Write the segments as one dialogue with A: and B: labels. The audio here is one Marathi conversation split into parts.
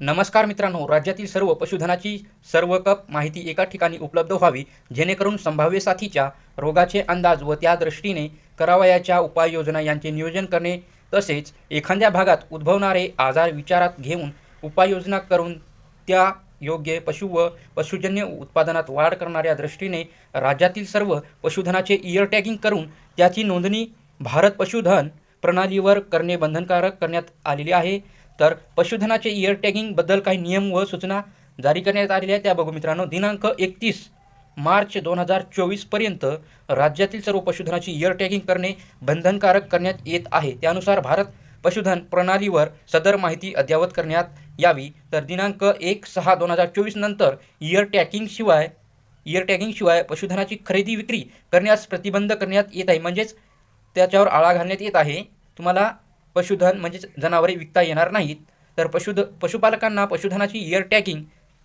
A: नमस्कार मित्रांनो राज्यातील सर्व पशुधनाची सर्व कप माहिती एका ठिकाणी उपलब्ध व्हावी जेणेकरून संभाव्य साथीच्या रोगाचे अंदाज व त्या दृष्टीने करावयाच्या उपाययोजना यांचे नियोजन करणे तसेच एखाद्या भागात उद्भवणारे आजार विचारात घेऊन उपाययोजना करून त्या योग्य पशु व पशुजन्य उत्पादनात वाढ करणाऱ्या दृष्टीने राज्यातील सर्व पशुधनाचे इयर टॅगिंग करून त्याची नोंदणी भारत पशुधन प्रणालीवर करणे बंधनकारक करण्यात आलेले आहे. तर पशुधनाचे इयर टॅगिंगबद्दल काही नियम व सूचना जारी करण्यात आलेल्या आहेत. त्या बघू मित्रांनो दिनांक एकतीस मार्च दोन हजार चोवीसपर्यंत राज्यातील सर्व पशुधनाची इयर टॅगिंग करणे बंधनकारक करण्यात येत आहे. त्यानुसार भारत पशुधन प्रणालीवर सदर माहिती अद्ययावत करण्यात यावी. तर दिनांक एक सहा दोन हजार चोवीस नंतर इयर टॅगिंगशिवाय इयर टॅगिंगशिवाय पशुधनाची खरेदी विक्री करण्यास प्रतिबंध करण्यात येत आहे. म्हणजेच त्याच्यावर आळा घालण्यात येत आहे. तुम्हाला पशुधन म्हणजेच जनावरे विकता येणार नाहीत तर पशुध पशुपालकांना पशुधनाची इयर टॅगिंग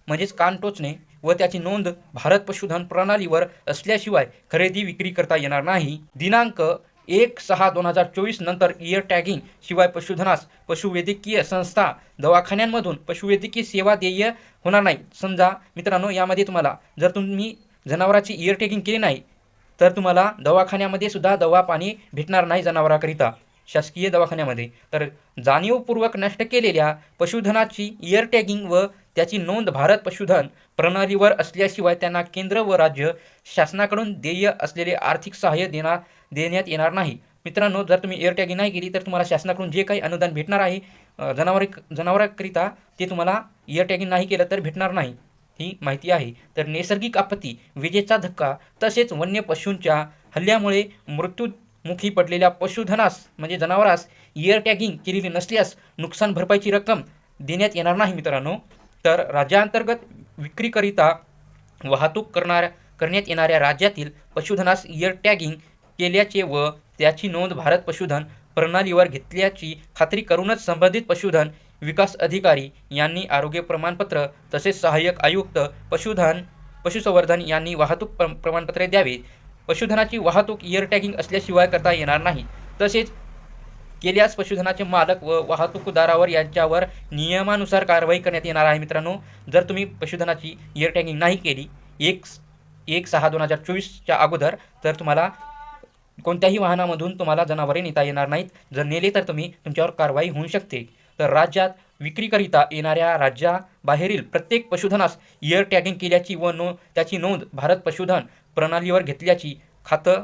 A: म्हणजेच कान टोचणे व त्याची नोंद भारत पशुधन प्रणालीवर असल्याशिवाय खरेदी विक्री करता येणार नाही. दिनांक एक सहा दोन हजार चोवीस नंतर इयर टॅगिंग शिवाय पशुधनास पशुवैद्यकीय संस्था दवाखान्यांमधून पशुवैद्यकीय सेवा देय होणार नाही. समजा मित्रांनो यामध्ये तुम्हाला जर तुम्ही जनावराची इयर टॅगिंग केली नाही तर तुम्हाला दवाखान्यामध्ये सुद्धा दवा पाणी भेटणार नाही जनावराकरिता. शासकीय दवाखान्यामध्ये. तर जाणीवपूर्वक नष्ट केलेल्या पशुधनाची इयर टॅगिंग व त्याची नोंद भारत पशुधन प्रणालीवर असल्याशिवाय त्यांना केंद्र व राज्य शासनाकडून देय असलेले आर्थिक सहाय्य देणार देण्यात येणार नाही. मित्रांनो जर तुम्ही एअर टॅगिंग नाही केली तर तुम्हाला शासनाकडून जे काही अनुदान भेटणार आहे जनावर जनावरे ते तुम्हाला इयर टॅगिंग नाही केलं तर भेटणार नाही ही माहिती आहे. तर नैसर्गिक आपत्ती विजेचा धक्का तसेच वन्य पशूंच्या हल्ल्यामुळे मृत्यू मुखी पडलेल्या पशुधनास म्हणजे जनावरास इयर टॅगिंग केलेली नसल्यास नुकसान भरपाईची रक्कम देण्यात येणार नाही मित्रांनो. तर राज्याअंतर्गत विक्रीकरिता वाहतूक करणाऱ्या करण्यात येणाऱ्या राज्यातील पशुधनास इयर टॅगिंग केल्याचे व त्याची नोंद भारत पशुधन प्रणालीवर घेतल्याची खात्री करूनच संबंधित पशुधन विकास अधिकारी यांनी आरोग्य प्रमाणपत्र तसेच सहाय्यक आयुक्त पशुधन पशुसंवर्धन यांनी वाहतूक प्र प्रमाणपत्रे द्यावीत. पशुधनाची वाहतूक इयर टॅगिंग असल्याशिवाय करता येणार नाही. तसेच केल्यास पशुधनाचे मालक व वाहतूकदारावर यांच्यावर नियमानुसार कारवाई करण्यात येणार आहे मित्रांनो. जर तुम्ही पशुधनाची इयर टॅगिंग नाही केली एक एक सहा दोन हजार चोवीसच्या अगोदर तर तुम्हाला कोणत्याही वाहनामधून तुम्हाला जनावरे नेता येणार नाहीत. जर नेले तर तुम्ही तुमच्यावर कारवाई होऊ शकते. तर राज्यात विक्रीकरिता येणाऱ्या राज्याबाहेरील प्रत्येक पशुधनास इयर टॅगिंग केल्याची व नो त्याची नोंद भारत पशुधन प्रणालीवर घेतल्याची खातं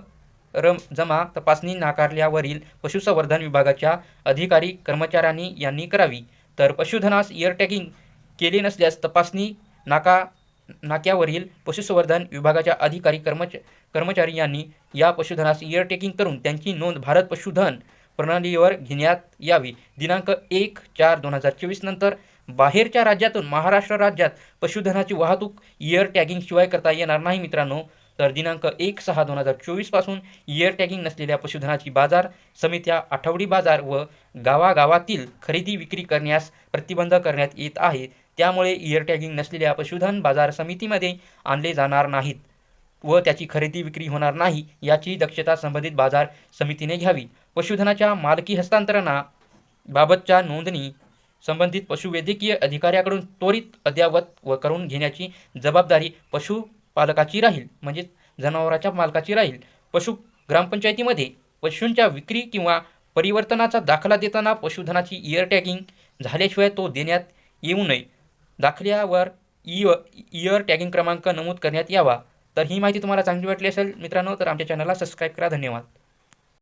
A: रम जमा तपासणी नाकारल्यावरील पशुसंवर्धन विभागाच्या अधिकारी कर्मचाऱ्यांनी यांनी करावी. तर पशुधनास इयर टॅगिंग केले नसल्यास तपासणी नाका नाक्यावरील पशुसंवर्धन विभागाच्या अधिकारी कर्मच कर्मचारी यांनी या पशुधनास इयर टॅगिंग करून त्यांची नोंद भारत पशुधन प्रणालीवर घेण्यात यावी. दिनांक एक चार दोन हजार चोवीस नंतर बाहेरच्या राज्यातून महाराष्ट्र राज्यात पशुधनाची वाहतूक इयर टॅगिंगशिवाय करता येणार नाही मित्रांनो. तर दिनांक एक सहा दोन हजार चोवीसपासून इयर टॅगिंग नसलेल्या पशुधनाची बाजार समित्या आठवडी बाजार व गावागावातील खरेदी विक्री करण्यास प्रतिबंध करण्यात येत आहे. त्यामुळे इयर टॅगिंग नसलेल्या पशुधन बाजार समितीमध्ये आणले जाणार नाहीत व त्याची खरेदी विक्री होणार नाही याची दक्षता संबंधित बाजार समितीने घ्यावी. पशुधनाच्या मालकी हस्तांतरणाबाबतच्या नोंदणी संबंधित पशुवैद्यकीय अधिकाऱ्याकडून त्वरित अद्ययावत व करून घेण्याची जबाबदारी पशु पालकाची राहील म्हणजे जनावराच्या मालकाची राहील. पशु ग्रामपंचायतीमध्ये पशूंच्या विक्री किंवा परिवर्तनाचा दाखला देताना पशुधनाची इयर टॅगिंग झाल्याशिवाय तो देण्यात येऊ नये. दाखल्यावर इय इयर टॅगिंग क्रमांक नमूद करण्यात यावा. तर ही माहिती तुम्हाला चांगली वाटली असेल मित्रांनो तर आमच्या चॅनलला सबस्क्राईब करा. धन्यवाद.